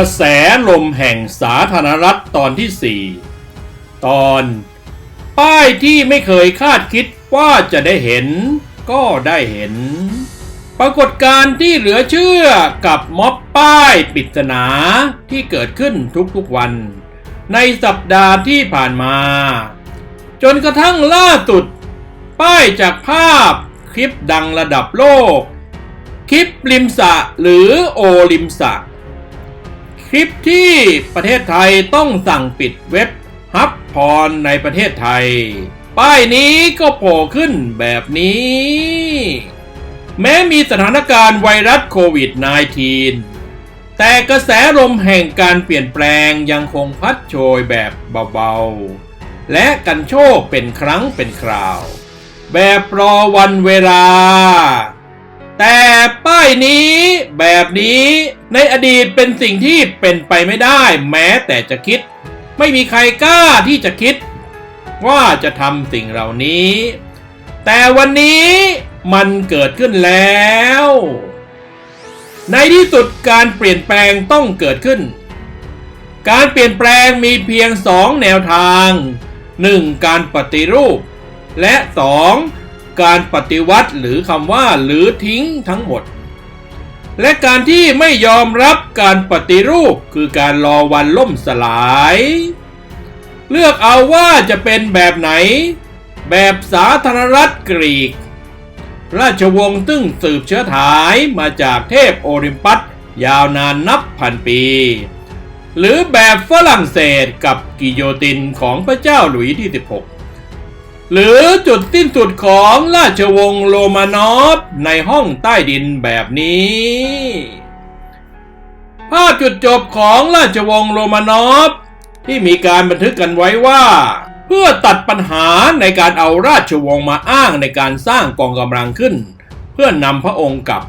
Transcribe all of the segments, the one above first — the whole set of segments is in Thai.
กระแสลมแห่งสาธารณรัฐตอนที่ 4 ตอน ป้ายที่ไม่เคยคาดคิดว่าจะได้เห็น ก็ได้เห็น ปรากฏการณ์ที่เหลือเชื่อกับม็อบป้ายปริศนาที่เกิดขึ้นทุกๆวัน ในสัปดาห์ที่ผ่านมา จนกระทั่งล่าสุด ป้ายจากภาพคลิปดังระดับโลก คลิปริมสะหรือโอริมสะ คลิปที่ประเทศไทยต้องสั่งปิดเว็บฮับพรในประเทศไทย ป้ายนี้ก็โผล่ขึ้นแบบนี้ แม้มีสถานการณ์ไวรัสโควิด -19 แต่กระแสลมแห่งการเปลี่ยนแปลงยังคงพัดโชยแบบเบาๆ และกันโชคเป็นครั้งเป็นคราว แบบรอวันเวลา แต่ป้ายนี้แบบนี้ในอดีตเป็นสิ่งที่เป็นไปไม่ได้แม้แต่จะคิด ไม่มีใครกล้าที่จะคิด ว่าจะทำสิ่งเหล่านี้ แต่วันนี้มันเกิดขึ้นแล้ว ในที่สุดการเปลี่ยนแปลงต้องเกิดขึ้น การเปลี่ยนแปลงมีเพียงสองแนวทาง 1. การปฏิรูป และ 2. การปฏิวัติหรือคำว่าหรือทิ้งทั้งหมด และการที่ไม่ยอมรับการปฏิรูปคือการรอวันล่มสลาย เลือกเอาว่าจะเป็นแบบไหน แบบสาธารณรัฐกรีก ราชวงศ์ซึ่งสืบเชื้อถายมาจากเทพโอริมปัสยาวนานนับพันปี หรือแบบฝรั่งเศสกับกิโยตินของพระเจ้าหลุยที่ 16 หรือจุดสิ้นสุดของราชวงศ์โรมานอฟในห้องใต้ดินแบบนี้ ภาพจุดจบของราชวงศ์โรมานอฟที่มีการบันทึกกันไว้ว่า เพื่อตัดปัญหาในการเอาราชวงศ์มาอ้างในการสร้างกองกำลังขึ้น เพื่อนำพระองค์กลับ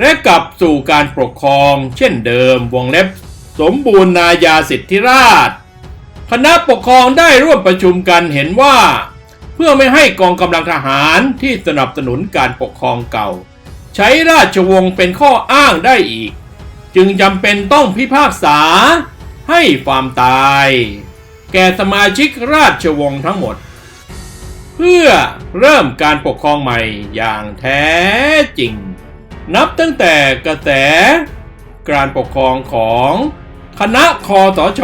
และกลับสู่การปกครอง เช่นเดิมวงเล็บ สมบูรณาญาสิทธิราช คณะปกครองได้ร่วมประชุมกันเห็นว่า เพื่อไม่ให้กองกำลังทหารที่สนับสนุนการปกครองเก่า ใช้ราชวงศ์เป็นข้ออ้างได้อีก จึงจำเป็นต้องพิพากษา ให้ความตาย แก่สมาชิกราชวงศ์ทั้งหมด เพื่อเริ่มการปกครองใหม่อย่างแท้จริง นับตั้งแต่กระแส การปกครองของคณะคอสช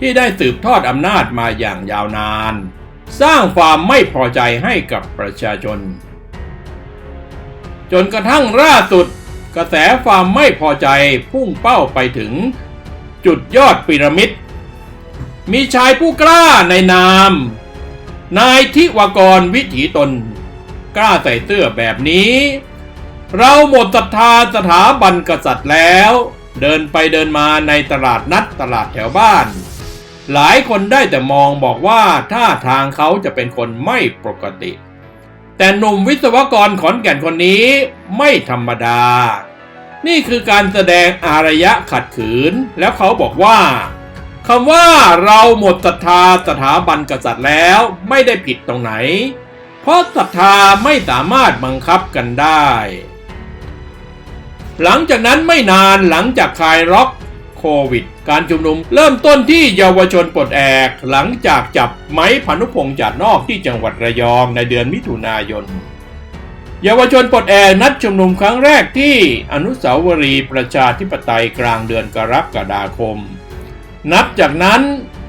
ที่ได้สืบทอดอำนาจมาอย่างยาวนาน สร้างความไม่พอใจให้กับประชาชน จนกระทั่งล่าสุด กระแสความไม่พอใจพุ่งเป้าไปถึง จุดยอดพีระมิด มีชายผู้กล้าในนาม นายทิวากรวิถีตน กล้าใส่เสื้อแบบนี้ เราหมดศรัทธาสถาบันกษัตริย์แล้ว เดินไปเดินมาในตลาดนัดตลาดแถวบ้าน หลายคนได้แต่มองบอกว่าท่าทางเขาจะเป็นคนไม่ปกติ แต่หนุ่มวิศวกรขอนแก่นคนนี้ไม่ธรรมดา นี่คือการแสดงอารยะขัดขืน แล้วเขาบอกว่าคำว่าเราหมดศรัทธาสถาบันกษัตริย์แล้วไม่ได้ผิดตรงไหน เพราะศรัทธาไม่สามารถบังคับกันได้ หลังจากนั้นไม่นานหลังจากคลายล็อก โควิด การชุมนุมเริ่มต้นที่เยาวชนปลดแอกหลังจากจับไม้พานุพงษ์จัดนอกที่จังหวัดระยองในเดือนมิถุนายน เยาวชนปลดแอกนัดชุมนุมครั้งแรกที่อนุสาวรีย์ประชาธิปไตยกลางเดือนกรกฎาคม นับจากนั้น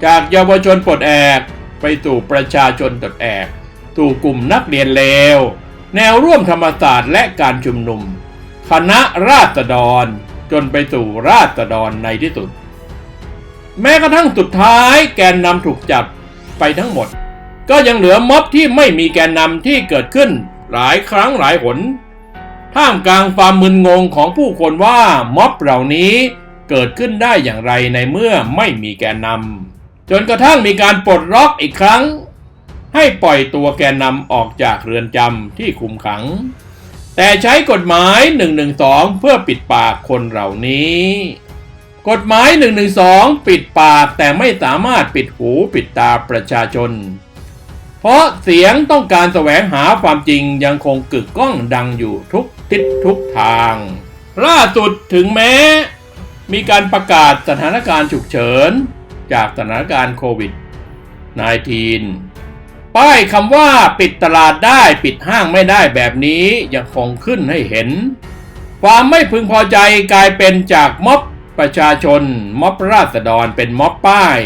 จากเยาวชนปลดแอกไปสู่ประชาชนปลดแอกสู่กลุ่มนักเรียนเลว แนวร่วมธรรมศาสตร์และการชุมนุม คณะราษฎร จนไปสู่ราษฎรในที่สุด แม้กระทั่งสุดท้ายแกนนำถูกจับไปทั้งหมด ก็ยังเหลือม็อบที่ไม่มีแกนนำที่เกิดขึ้นหลายครั้งหลายหน ท่ามกลางความมึนงงของผู้คนว่าม็อบเหล่านี้เกิดขึ้นได้อย่างไรในเมื่อไม่มีแกนนำจนกระทั่งมีการปลดล็อกอีกครั้ง ให้ปล่อยตัวแกนนำออกจากเรือนจำที่คุมขัง แต่ใช้กฎหมาย 112 เพื่อปิดปากคนเหล่านี้ กฎหมาย 112 ปิดปากแต่ไม่สามารถปิดหูปิดตาประชาชน เพราะเสียงต้องการแสวงหาความจริงยังคงกึกก้องดังอยู่ทุกทิศทุกทาง ล่าสุดถึงแม้ มีการประกาศสถานการณ์ฉุกเฉิน จากสถานการณ์โควิด -19 ป้ายคำว่าปิดตลาดได้ปิดห้างไม่ได้แบบนี้ยังคงขึ้นให้เห็น ความไม่พึงพอใจกลายเป็นจากม็อบประชาชน ม็อบราษฎรเป็นม็อบป้าย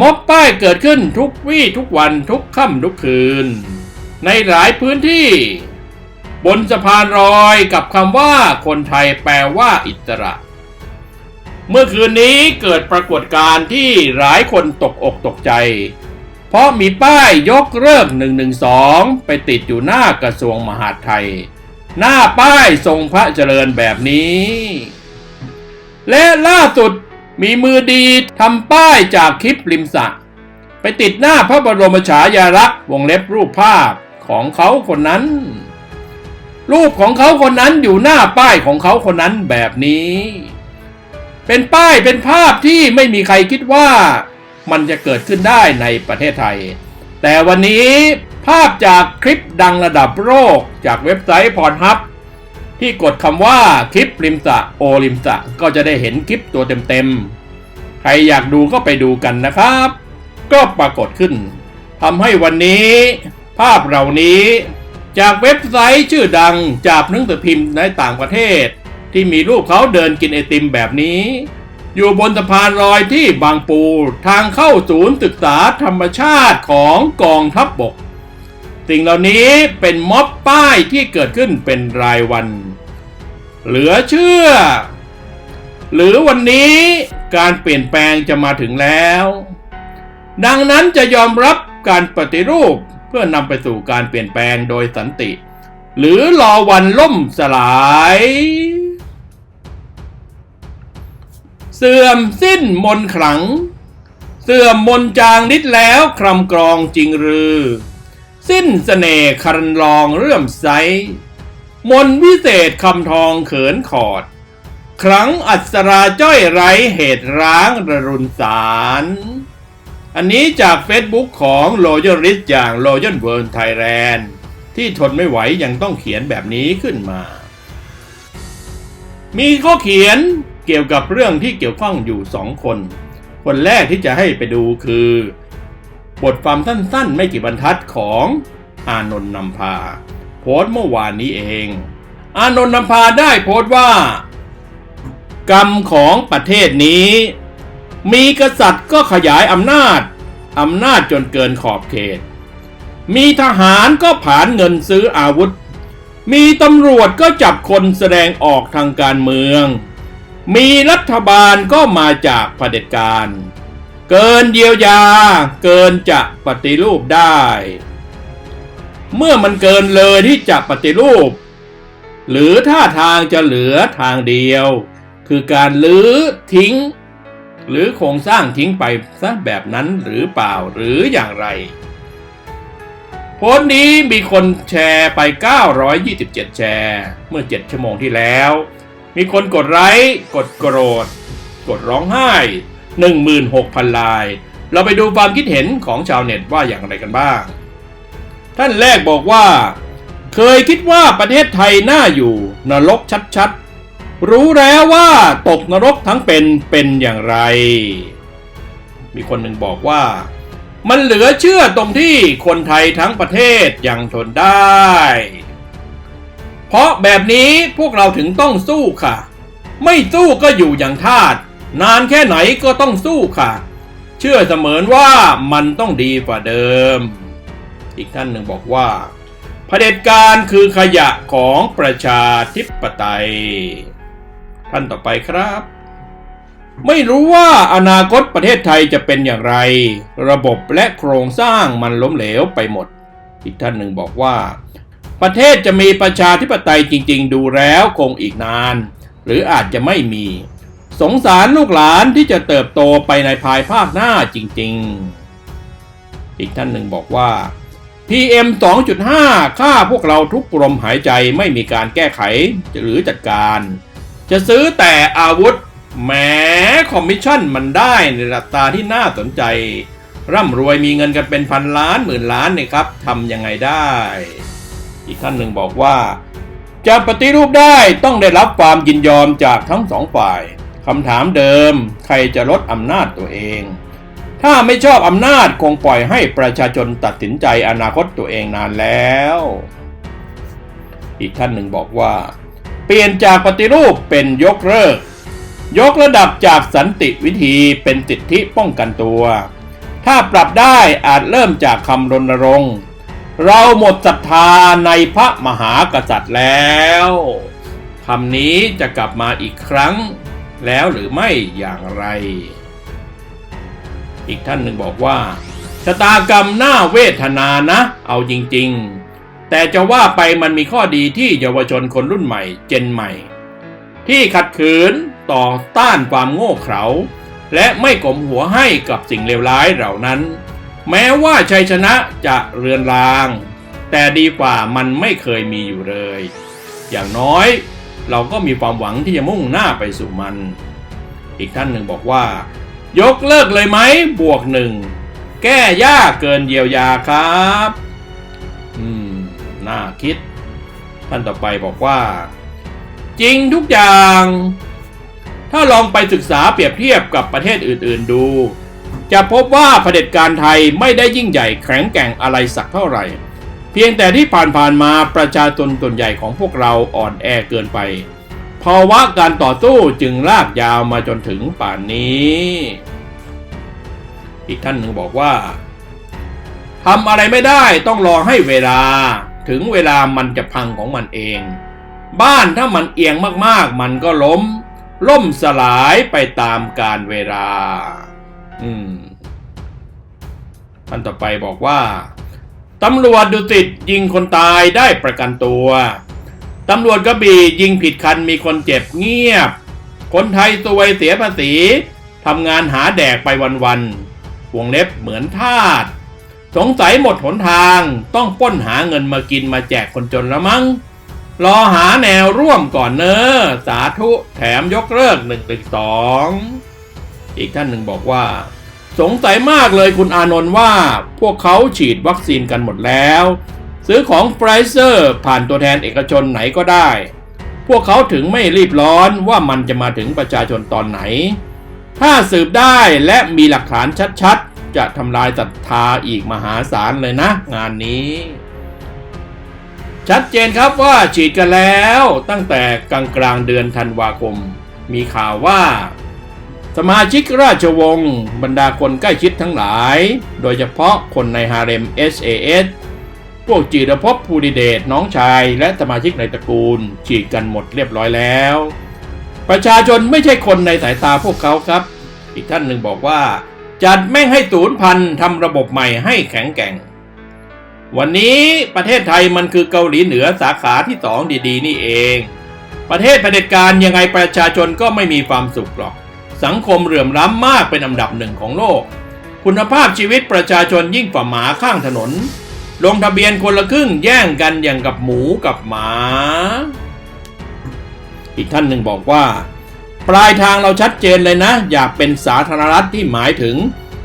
ม็อบป้ายเกิดขึ้นทุกวี่ทุกวันทุกค่ำทุกคืน ในหลายพื้นที่ บนสะพานลอยกับคำว่าคนไทยแปลว่าอิสระ เมื่อคืนนี้เกิดปรากฏการณ์ที่หลายคนตกอกตกใจ เพราะมีป้ายยกเลิก 112 ไปติดอยู่หน้ากระทรวงมหาดไทย หน้าป้ายทรงพระเจริญแบบนี้ และล่าสุดมีมือดีทำป้ายจากคลิปริมสะไปติดหน้าพระบรมฉายาลักษณ์วงเล็บรูปภาพของเขาคนนั้น รูปของเขาคนนั้นอยู่หน้าป้ายของเขาคนนั้นแบบนี้ เป็นป้ายเป็นภาพที่ไม่มีใครคิดว่า มันจะเกิดขึ้นได้ในประเทศไทย แต่วันนี้ภาพจากคลิปดังระดับโลกจากเว็บไซต์พรฮับที่กดคำว่าคลิปริมสะโอริมสะก็จะได้เห็นคลิปตัวเต็มๆ ใครอยากดูก็ไปดูกันนะครับ ก็ปรากฏขึ้นทำให้วันนี้ ภาพเหล่านี้ จากเว็บไซต์ชื่อดังจากหนังสือพิมพ์ในต่างประเทศ ที่มีรูปเขาเดินกินไอติมแบบนี้ อยู่บนสะพานลอยที่บางปู ทางเข้าศูนย์ศึกษาธรรมชาติของกองทัพบบก สิ่งเหล่านี้เป็นม็อบป้ายที่เกิดขึ้นเป็นรายวัน เหลือเชื่อ หรือวันนี้การเปลี่ยนแปลงจะมาถึงแล้ว ดังนั้นจะยอมรับการปฏิรูปเพื่อนำไปสู่การเปลี่ยนแปลงโดยสันติ หรือรอวันล่มสลาย เสื่อมสิ้นมนขลัง เสื่อมมนจางนิดแล้วครำกรองจริงหรือ สิ้นเสน่ห์คันลองเรื่อมใสมนวิเศษคำทองเขินขอด ครั้งอัศราจ้อยไรเหตุร้างระรุนสาร อันนี้จาก Facebook ของ Royal r i s อย่าง Royal World Thailand ที่ทนไม่ไหวยังต้องเขียนแบบนี้ขึ้นมา มีข้อเขียน เกี่ยวกับเรื่องที่เกี่ยวข้องอยู่สองคน คนแรกที่จะให้ไปดูคือ บทความสั้นๆ ไม่กี่บรรทัดของอานนท์นำพา โพสต์เมื่อวานนี้เอง อานนท์นำพาได้โพสต์ว่า กรรมของประเทศนี้ มีกษัตริย์ก็ขยายอำนาจอำนาจจนเกินขอบเขต มีทหารก็ผานเงินซื้ออาวุธ มีตำรวจก็จับคนแสดงออกทางการเมือง มีรัฐบาลก็มาจากเผด็จการ เกินเยียวยา เกินจะปฏิรูปได้ เมื่อมันเกินเลยที่จะปฏิรูป หรือท่าทางจะเหลือทางเดียว คือการลื้อทิ้ง หรือโครงสร้างทิ้งไปซะแบบนั้นหรือเปล่าหรืออย่างไรโพสต์นี้มีคนแชร์ไป 927 แชร์ เมื่อ 7 ชั่วโมงที่แล้ว มีคนกดไลค์กดโกรธ กดร้องไห้ 16,000 ลาย เราไปดูความคิดเห็นของชาวเน็ตว่าอย่างไรกันบ้าง ท่านแรกบอกว่า เคยคิดว่าประเทศไทยน่าอยู่นรกชัดๆ รู้แล้วว่าตกนรกทั้งเป็นเป็นอย่างไร มีคนหนึ่งบอกว่า มันเหลือเชื่อตรงที่คนไทยทั้งประเทศยังทนได้ เพราะแบบนี้พวกเราถึงต้องสู้ค่ะ ไม่สู้ก็อยู่อย่างทาสนานแค่ไหนก็ต้องสู้ค่ะ เชื่อเสมอว่ามันต้องดีกว่าเดิม อีกท่านหนึ่งบอกว่าเผด็จการคือขยะของประชาธิปไตย ท่านต่อไปครับ ไม่รู้ว่าอนาคตประเทศไทยจะเป็นอย่างไร ระบบและโครงสร้างมันล้มเหลวไปหมด อีกท่านหนึ่งบอกว่า ประเทศจะมีประชาธิปไตยจริง ๆ ดูแล้วคงอีกนาน หรืออาจจะไม่มี สงสารลูกหลานที่จะเติบโตไปในภายภาคหน้าจริง ๆ อีกท่านหนึ่งบอกว่า PM 2.5ฆ่าพวกเราทุกลมหายใจไม่มีการแก้ไขหรือจัดการ จะซื้อแต่อาวุธแหมคอมมิชชั่นมันได้ในราคาที่น่าสนใจ ร่ำรวยมีเงินกันเป็นพันล้านหมื่นล้านเนี่ยครับทำยังไงได้ อีกท่านหนึ่งบอกว่า จะปฏิรูปได้ต้องได้รับความยินยอมจากทั้งสองฝ่ายคำถามเดิม ใครจะลดอำนาจตัวเอง ถ้าไม่ชอบอำนาจคงปล่อยให้ประชาชนตัดสินใจอนาคตตัวเองนานแล้ว อีกท่านหนึ่งบอกว่า เปลี่ยนจากปฏิรูปเป็นยกเลิก ยกระดับจากสันติวิธีเป็นสิทธิป้องกันตัว ถ้าปรับได้อาจเริ่มจากคำรณรงค์ เราหมดศรัทธาในพระมหากษัตริย์แล้วคำนี้จะกลับมาอีกครั้งแล้วหรือไม่อย่างไร อีกท่านหนึ่งบอกว่าชะตากรรมน่าเวทนานะ เอาจริง ๆ แต่จะว่าไปมันมีข้อดีที่เยาวชนคนรุ่นใหม่เจนใหม่ ที่ขัดขืนต่อต้านความโง่เขลาและไม่กลมหัวให้กับสิ่งเลวร้ายเหล่านั้น แม้ว่าชัยชนะจะเรือนราง แต่ดีกว่ามันไม่เคยมีอยู่เลย อย่างน้อยเราก็มีความหวังที่จะมุ่งหน้าไปสู่มัน อีกท่านหนึ่งบอกว่า ยกเลิกเลยไหมบวกหนึ่ง แก้ยากเกินเยียวยาครับ อืม น่าคิด ท่านต่อไปบอกว่า จริงทุกอย่าง ถ้าลองไปศึกษาเปรียบเทียบกับประเทศอื่น ๆ ดู จะพบว่าเผด็จการไทยไม่ได้ยิ่งใหญ่แข็งแกร่งอะไรสักเท่าไหร่ เพียงแต่ที่ผ่านๆมาประชาชนส่วนใหญ่ของพวกเราอ่อนแอเกินไป ภาวะการต่อสู้จึงลากยาวมาจนถึงป่านนี้ อีกท่านหนึ่งบอกว่าทำอะไรไม่ได้ต้องรอให้เวลา ถึงเวลามันจะพังของมันเอง บ้านถ้ามันเอียงมากๆ มันก็ล้ม ล่มสลายไปตามกาลเวลา อืมท่านต่อไปบอกว่าตำรวจดุสิตยิงคนตายได้ประกันตัวตำรวจกระบี่ยิงผิดคันมีคนเจ็บเงียบ คนไทยซวยเสียภาษีทำงานหาแดกไปวันๆวงเล็บเหมือนทาสสงสัยหมดหนทางต้องป้นหาเงินมากินมาแจกคนจนละมั้ง รอหาแนวร่วมก่อนเนอสาธุแถมยกเลิกหนึ่งตึกสอง อีกท่านหนึ่งบอกว่า สงสัยมากเลยคุณอานนท์ว่าพวกเขาฉีดวัคซีนกันหมดแล้ว ซื้อของไฟเซอร์ผ่านตัวแทนเอกชนไหนก็ได้ พวกเขาถึงไม่รีบร้อนว่ามันจะมาถึงประชาชนตอนไหน ถ้าสืบได้และมีหลักฐานชัดๆ จะทำลายศรัทธาอีกมหาศาลเลยนะ งานนี้ชัดเจนครับว่าฉีดกันแล้วตั้งแต่กลางกลางเดือนธันวาคม มีข่าวว่า สมาชิกราชวงศ์บรรดาคนใกล้ชิดทั้งหลาย โดยเฉพาะคนในฮาเร็ม SAS พวกจีรภพภูริเดชน้องชายและสมาชิกในตระกูลฉีดกันหมดเรียบร้อยแล้ว ประชาชนไม่ใช่คนในสายตาพวกเขาครับ อีกท่านหนึ่งบอกว่า จัดแม่งให้ศูนย์พันทำระบบใหม่ให้แข็งแกร่ง วันนี้ประเทศไทยมันคือเกาหลีเหนือสาขาที่สองดีๆ นี่เอง ประเทศเผด็จการยังไงประชาชนก็ไม่มีความสุขหรอก สังคมเหลื่อมล้ำมากเป็นอันดับหนึ่งของโลก คุณภาพชีวิตประชาชนยิ่งกว่าหมาข้างถนน ลงทะเบียนคนละครึ่งแย่งกันอย่างกับหมูกับหมา อีกท่านหนึ่งบอกว่า ปลายทางเราชัดเจนเลยนะ อยากเป็นสาธารณรัฐที่หมายถึง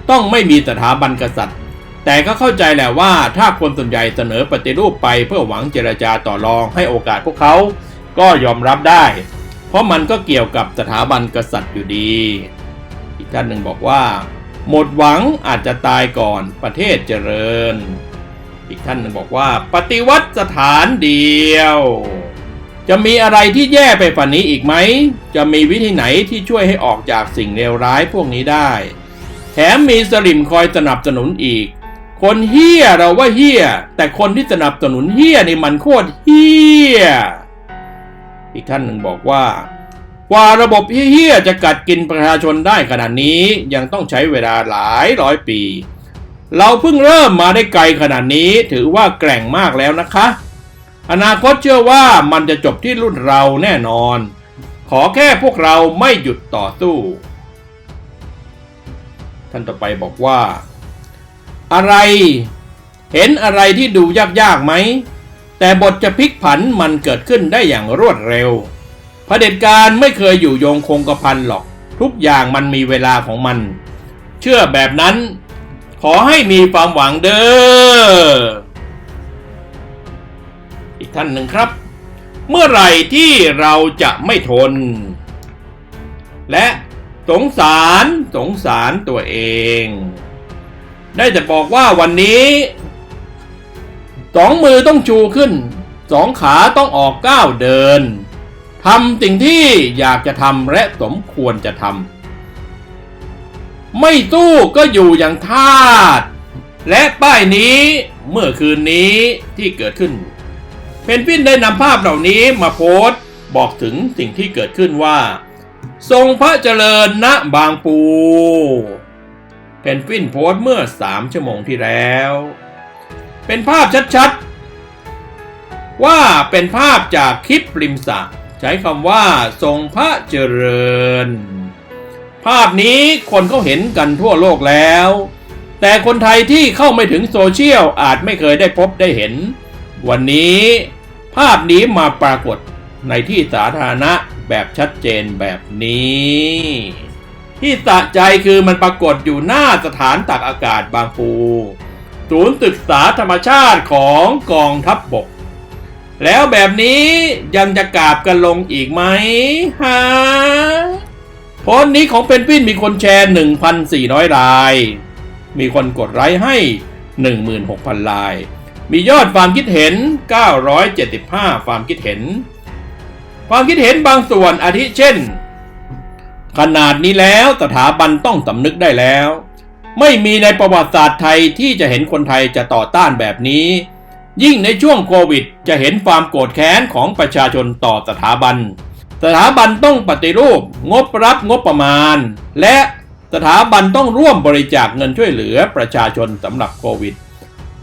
ต้องไม่มีสถาบันกษัตริย์ แต่ก็เข้าใจแหละว่าถ้าคนส่วนใหญ่เสนอปฏิรูปไปเพื่อหวังเจรจาต่อรองให้โอกาสพวกเขาก็ยอมรับได้ เพราะมันก็เกี่ยวกับสถาบันกษัตริย์อยู่ดี อีกท่านหนึ่งบอกว่า หมดหวังอาจจะตายก่อนประเทศเจริญ อีกท่านหนึ่งบอกว่า ปฏิวัติสถานเดียว จะมีอะไรที่แย่ไปฝันนี้อีกไหม จะมีวิธีไหนที่ช่วยให้ออกจากสิ่งเลวร้ายพวกนี้ได้ แถมมีสลิมคอยสนับสนุนอีกคนเฮี้ยเราว่าเฮี้ย แต่คนที่สนับสนุนเฮี้ยนี่มันโคตรเฮี้ย อีกท่านหนึ่งบอกว่า กว่าระบบเฮี้ยจะกัดกินประชาชนได้ขนาดนี้ยังต้องใช้เวลาหลายร้อยปี เราเพิ่งเริ่มมาได้ไกลขนาดนี้ถือว่าแกร่งมากแล้วนะคะ อนาคตเชื่อว่ามันจะจบที่รุ่นเราแน่นอน ขอแค่พวกเราไม่หยุดต่อสู้ ท่านต่อไปบอกว่า อะไร เห็นอะไรที่ดูยากๆไหม แต่บทจะพลิกผันมันเกิดขึ้นได้อย่างรวดเร็วเผด็จการไม่เคยอยู่ยงคงกระพันหรอก ทุกอย่างมันมีเวลาของมัน เชื่อแบบนั้น ขอให้มีความหวังเด้ออีกท่านหนึ่งครับ เมื่อไหร่ที่เราจะไม่ทน และสงสารสงสารตัวเอง ได้แต่บอกว่าวันนี้ สองมือต้องชูขึ้น สองขาต้องออกก้าวเดินทำสิ่งที่อยากจะทำและสมควรจะทำไม่สู้ก็อยู่อย่างทาสและป้ายนี้เมื่อคืนนี้ที่เกิดขึ้น เพนกวินได้นำภาพเหล่านี้มาโพสต์บอกถึงสิ่งที่เกิดขึ้นว่า ทรงพระเจริญณบางปู เพนกวินโพสต์เมื่อสามชั่วโมงที่แล้ว เป็นภาพชัดๆ ว่าเป็นภาพจากคลิปริมสระใช้คำว่าทรงพระเจริญ ภาพนี้คนเขาเห็นกันทั่วโลกแล้ว แต่คนไทยที่เข้าไม่ถึงโซเชียลอาจไม่เคยได้พบได้เห็น วันนี้ภาพนี้มาปรากฏในที่สาธารณะแบบชัดเจนแบบนี้ ที่สะใจคือมันปรากฏอยู่หน้าสถานตักอากาศบางปู ศูนย์ศึกษาธรรมชาติของกองทัพบบก แล้วแบบนี้ยังจะกราบกันลงอีกไหมฮะโพสต์นี้ของเพนกวินมีคนแชร์ 1,400 ราย มีคนกดไลค์ให้ 16,000ลาย มียอดความคิดเห็น 975 ความคิดเห็น ความคิดเห็นบางส่วนอาทิเช่น ขนาดนี้แล้วสถาบันต้องสำนึกได้แล้ว ไม่มีในประวัติศาสตร์ไทยที่จะเห็นคนไทยจะต่อต้านแบบนี้ ยิ่งในช่วงโควิด จะเห็นความโกรธแค้นของประชาชนต่อสถาบัน สถาบันต้องปฏิรูป งบรับงบประมาณ และสถาบันต้องร่วมบริจาคเงินช่วยเหลือประชาชนสำหรับโควิด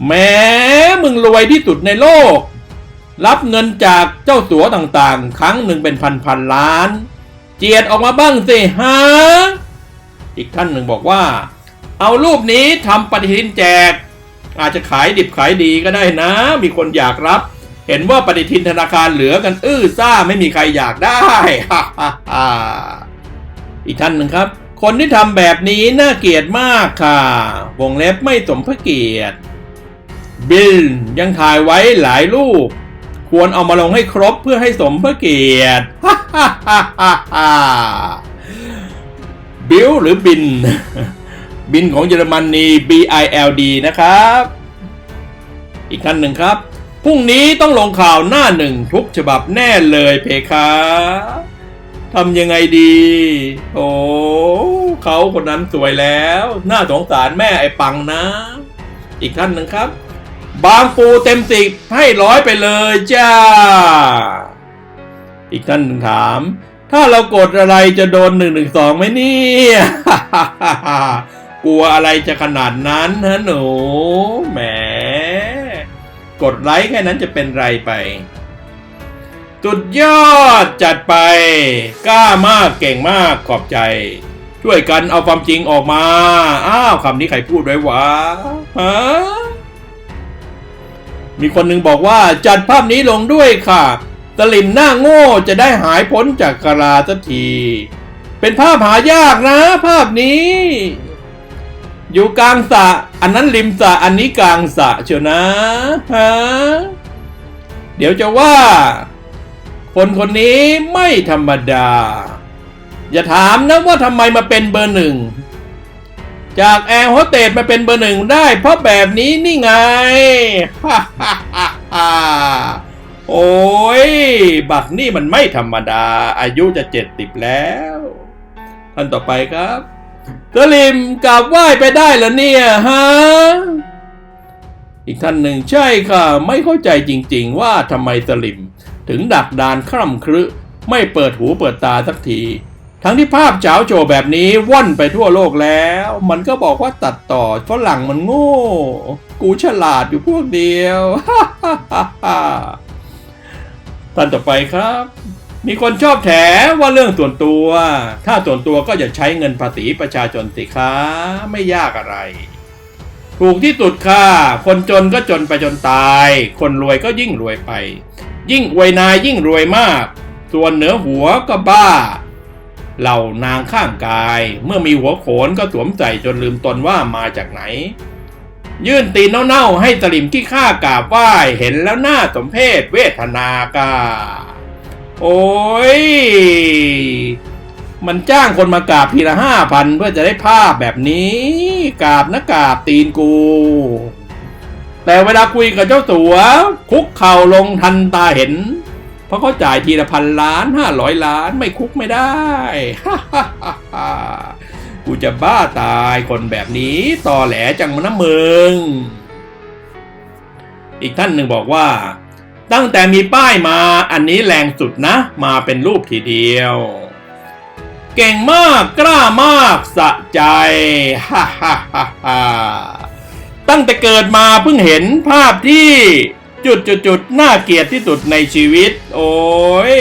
แม้มึงรวยที่สุดในโลก รับเงินจากเจ้าสัวต่างๆ ครั้งหนึ่งเป็นพันพันๆล้าน เจียดออกมาบ้างสิฮะอีกท่านหนึ่งบอกว่า เอารูปนี้ทำปฏิทินแจก อาจจะขายดิบขายดีก็ได้นะ มีคนอยากรับ เห็นว่าปฏิทินธนาคารเหลือกันอื้อซ่าไม่มีใครอยากได้อีกท่านหนึ่งครับ คนที่ทำแบบนี้น่าเกลียดมากค่ะ วงเล็บไม่สมพระเกียรติ บิลยังถ่ายไว้หลายรูป ควรเอามาลงให้ครบเพื่อให้สมพระเกียรติบิลหรือบิน บินของเยอรมนี B I L D นะครับ อีกท่านหนึ่งครับ พรุ่งนี้ต้องลงข่าวหน้าหนึ่งทุกฉบับแน่เลยเพคะทำยังไงดี โอ้เขาคนนั้นสวยแล้ว หน่าสงสารแม่ไอ้ปังนะ อีกท่านหนึ่งครับ บางปูเต็มสิบให้ร้อยไปเลยจ้า อีกท่านหนึ่งถาม ถ้าเรากดอะไรจะโดนหนึ่งหนึ่งสองไหมเนี่ย กลัวอะไรจะขนาดนั้นฮะหนูแหม กดไลค์แค่นั้นจะเป็นไรไปสุดยอดจัดไป กล้ามากเก่งมากขอบใจ ช่วยกันเอาความจริงออกมา อ้าวคำนี้ใครพูดไว้วะฮะมีคนหนึ่งบอกว่าจัดภาพนี้ลงด้วยค่ะ ตลิมหน้าโง่จะได้หายพ้นจากกาลาสักที เป็นภาพหายากนะภาพนี้ อยู่กลางสระอันนั้นริมสระอันนี้กลางสระเชียวนะฮะเดี๋ยวจะว่า คนคนนี้ไม่ธรรมดา อย่าถามนะว่าทำไมมาเป็นเบอร์หนึ่ง จากแอร์โฮสเตสมาเป็นเบอร์หนึ่งได้ เพราะแบบนี้นี่ไงฮ่าฮ่าฮ่าโอ้ย บักนี่มันไม่ธรรมดา อายุจะเจ็ดสิบแล้ว ท่านต่อไปครับ สลิมกราบไหว้ไปได้เหรอเนี่ยฮะ อีกท่านหนึ่งใช่ค่ะ ไม่เข้าใจจริงๆว่าทำไมสลิม ถึงดักดานคร่ำครึไม่เปิดหูเปิดตาสักที ทั้งที่ภาพเฉาโชว์แบบนี้ว่อนไปทั่วโลกแล้ว มันก็บอกว่าตัดต่อฝรั่งมันโง่ กูฉลาดอยู่พวกเดียวฮ่าฮ่าฮ่าท่านต่อไปครับ มีคนชอบแถว่าเรื่องส่วนตัว ถ้าส่วนตัวก็อย่าใช้เงินภาษีประชาชนสิคะไม่ยากอะไร ถูกที่สุดค่ะ คนจนก็จนไปจนตาย คนรวยก็ยิ่งรวยไป ยิ่งอวยนายยิ่งรวยมาก ส่วนเหนือหัวก็บ้า เหล่านางข้างกาย เมื่อมีหัวโขนก็สวมใส่จนลืมตนว่ามาจากไหน ยื่นตีนเน่าๆให้สลิมที่ข้ากราบไหว้เห็นแล้วหน่าสมเพศเวทนากา โอ้ย มันจ้างคนมากราบทีละห้าพันเพื่อจะได้ภาพแบบนี้ กราบนะกราบตีนกู แต่เวลาคุยกับเจ้าสัว คุกเข่าลงทันตาเห็น เพราะเขาจ่ายทีละพันล้านห้าร้อยล้านไม่คุกไม่ได้กูจะบ้าตายคนแบบนี้ตอแหลจังมันนะมึง อีกท่านหนึ่งบอกว่า ตั้งแต่มีป้ายมาอันนี้แรงสุดนะ มาเป็นรูปทีเดียว เก่งมากกล้ามากสะใจฮ่าฮ่าฮ่าฮ่าตั้งแต่เกิดมาเพิ่งเห็นภาพที่จุดจุดจุดๆๆน่าเกลียดที่สุดในชีวิต โอ้ย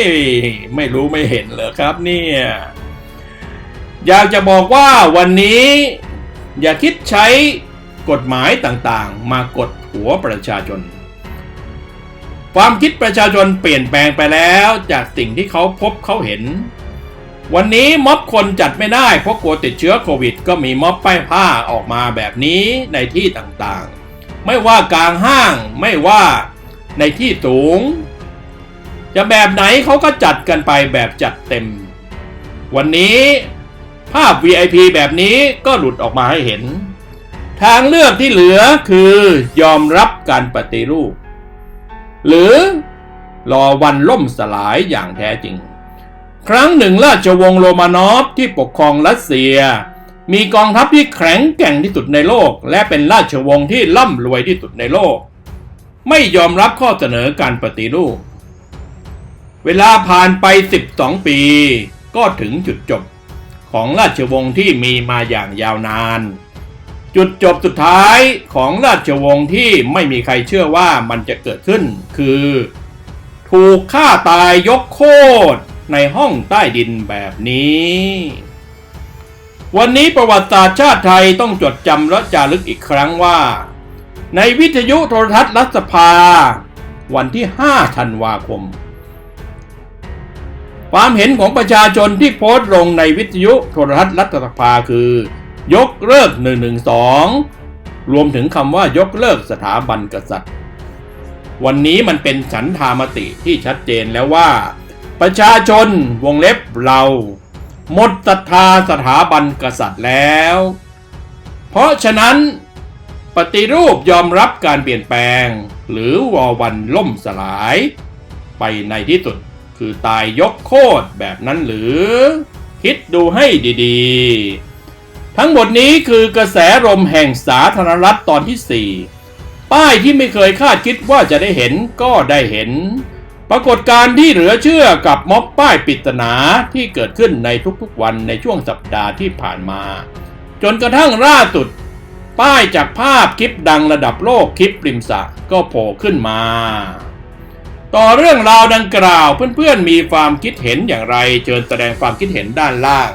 ไม่รู้ไม่เห็นเหรอครับเนี่ยอยากจะบอกว่าวันนี้ อย่าคิดใช้กฎหมายต่างๆ มากดหัวประชาชน ความคิดประชาชนเปลี่ยนแปลงไปแล้วจากสิ่งที่เขาพบเขาเห็น วันนี้ม็อบคนจัดไม่ได้เพราะกลัวติดเชื้อโควิด ก็มีม็อบป้ายผ้าออกมาแบบนี้ในที่ต่างๆ ไม่ว่ากลางห้างไม่ว่าในที่สูง จะแบบไหนเขาก็จัดกันไปแบบจัดเต็ม วันนี้ภาพ VIP แบบนี้ก็หลุดออกมาให้เห็น ทางเลือกที่เหลือคือยอมรับการปฏิรูป หรือรอวันล่มสลายอย่างแท้จริง ครั้งหนึ่งราชวงศ์โรมานอฟที่ปกครองรัสเซีย มีกองทัพที่แข็งแกร่งที่สุดในโลก และเป็นราชวงศ์ที่ร่ำรวยที่สุดในโลก ไม่ยอมรับข้อเสนอการปฏิรูป เวลาผ่านไป 12 ปี ก็ถึงจุดจบของราชวงศ์ที่มีมาอย่างยาวนาน จุดจบสุดท้ายของราชวงศ์ที่ไม่มีใครเชื่อว่ามันจะเกิดขึ้น คือ ถูกฆ่าตายยกโคตรในห้องใต้ดินแบบนี้ วันนี้ประวัติศาสตร์ชาติไทยต้องจดจำและจารึกอีกครั้งว่า ในวิทยุโทรทัศน์รัฐสภา วันที่ 5 ธันวาคม ความเห็นของประชาชนที่โพสต์ลงในวิทยุโทรทัศน์รัฐสภาคือ ยกเลิก 112 รวมถึงคำว่ายกเลิกสถาบันกษัตริย์ วันนี้มันเป็นฉันทามติที่ชัดเจนแล้วว่า ประชาชนวงเล็บเราหมดศรัทธาสถาบันกษัตริย์แล้ว เพราะฉะนั้นปฏิรูปยอมรับการเปลี่ยนแปลง หรือวอวันล่มสลาย ไปในที่สุดคือตายยกโคตรแบบนั้นหรือ คิดดูให้ดีๆ ทั้งหมดนี้คือกระแสลมแห่งสาธารณรัฐตอนที่ 4 ป้ายที่ไม่เคยคาดคิดว่าจะได้เห็นก็ได้เห็น ปรากฏการณ์ที่เหลือเชื่อกับม็อบป้ายปริศนาที่เกิดขึ้นในทุกๆวันในช่วงสัปดาห์ที่ผ่านมา จนกระทั่งล่าสุด ป้ายจากภาพคลิปดังระดับโลกคลิปริมสะก็โผล่ขึ้นมา ต่อเรื่องราวดังกล่าวเพื่อนๆมีความคิดเห็นอย่างไร เชิญแสดงความคิดเห็นด้านล่าง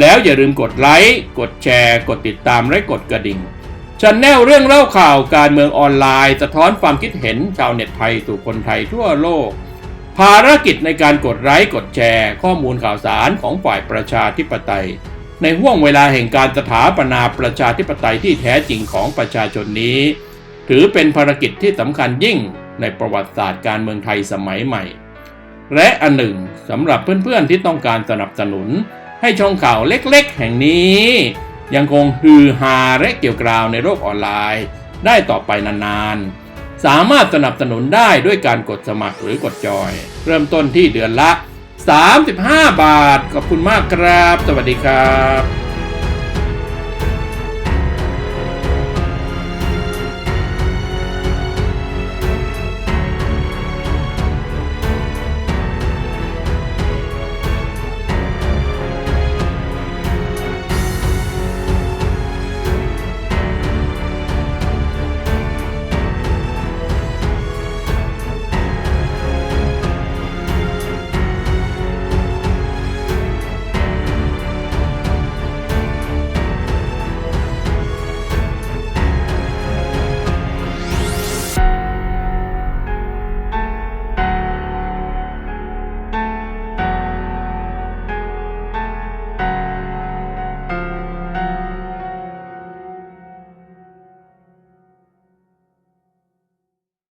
แล้วอย่าลืมกดไลค์ กดแชร์ กดติดตามและกดกระดิ่งชันแนลเรื่องเล่าข่าวการเมืองออนไลน์ สะท้อนความคิดเห็นชาวเน็ตไทยสู่คนไทยทั่วโลก ภารกิจในการกดไลค์กดแชร์ ข้อมูลข่าวสารของฝ่ายประชาธิปไตย ในห่วงเวลาแห่งการสถาปนาประชาธิปไตยที่แท้จริงของประชาชนนี้ ถือเป็นภารกิจที่สำคัญยิ่งในประวัติศาสตร์การเมืองไทยสมัยใหม่ และอันหนึ่งสำหรับเพื่อนๆที่ต้องการสนับสนุน ให้ช่องข่าวเล็กๆ แห่งนี้ ยังคงฮือฮาและเกี่ยวกราวในโลกออนไลน์ ได้ต่อไปนานๆ สามารถสนับสนุนได้ด้วยการกดสมัครหรือกดจอย เริ่มต้นที่เดือนละ 35 บาท ขอบคุณมากครับ สวัสดีครับ